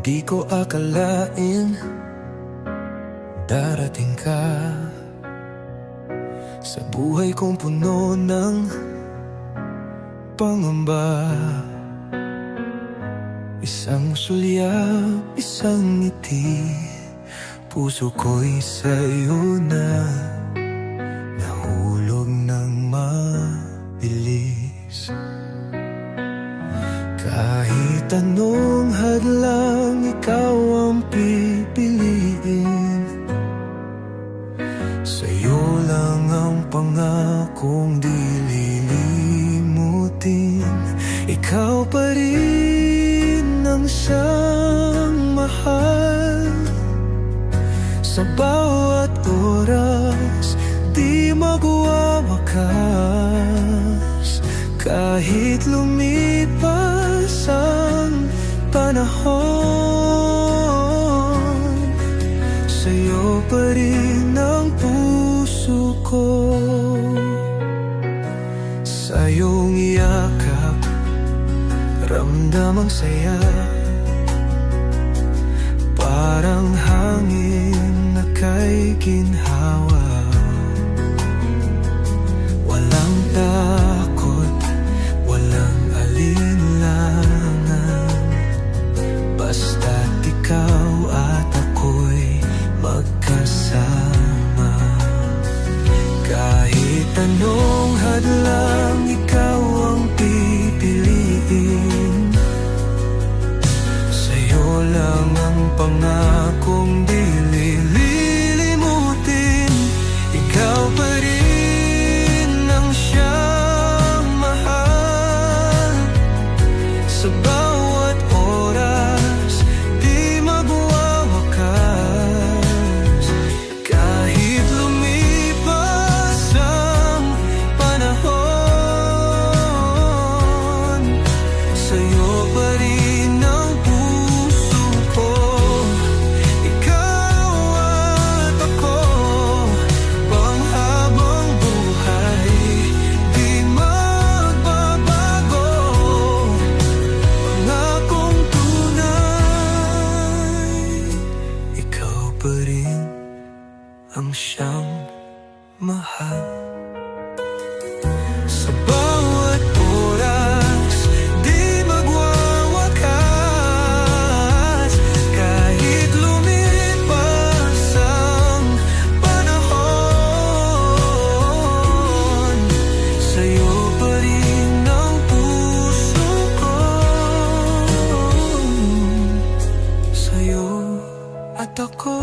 Di ko akalain Darating ka. Sa buhay kong puno ng Pangamba Isang sulyap, isang ngiti Puso ko'y sa'yo na Kahit anong hadlang ikaw ang pipiliin. Sa'yo lang ang pangakong di lilimutin Ikaw pa rin ang siyang mahal. Sa bawat oras di magwawakas. Kahit lumipas ang panahon. Sa'yo pa rin ang puso ko. Sa iyong yakap Ramdam ang saya. Parang hangin na kay ginhawa anong hadlang ikaw ang pipiliin. Sa'yo lang ang pangakong di ang siyang mahal. Sa bawat oras Di magwawakas. Kahit lumipas ang panahon Sa'yo pa rin ang puso ko. Sa'yo at ako